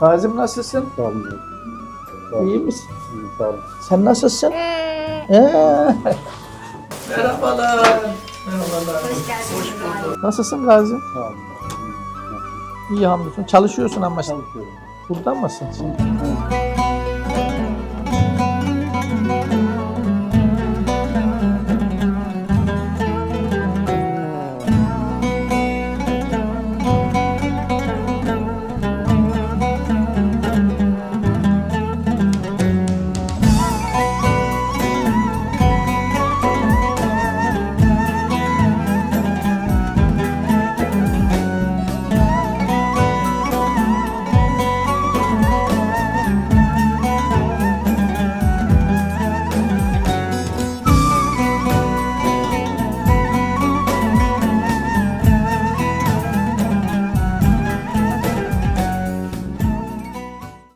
Kazım nasılsın? Sağ olun. Sağ olun. İyi misin? İyi, Sağ olun. Sen nasılsın? Ee. ee. Merhabalar. Merhabalar. Hoş geldiniz. Nasılsın Gazi? Sağ olun. İyi hamdolsun. Çalışıyorsun ama. Çalışıyorum. Burada mısın? Şimdi?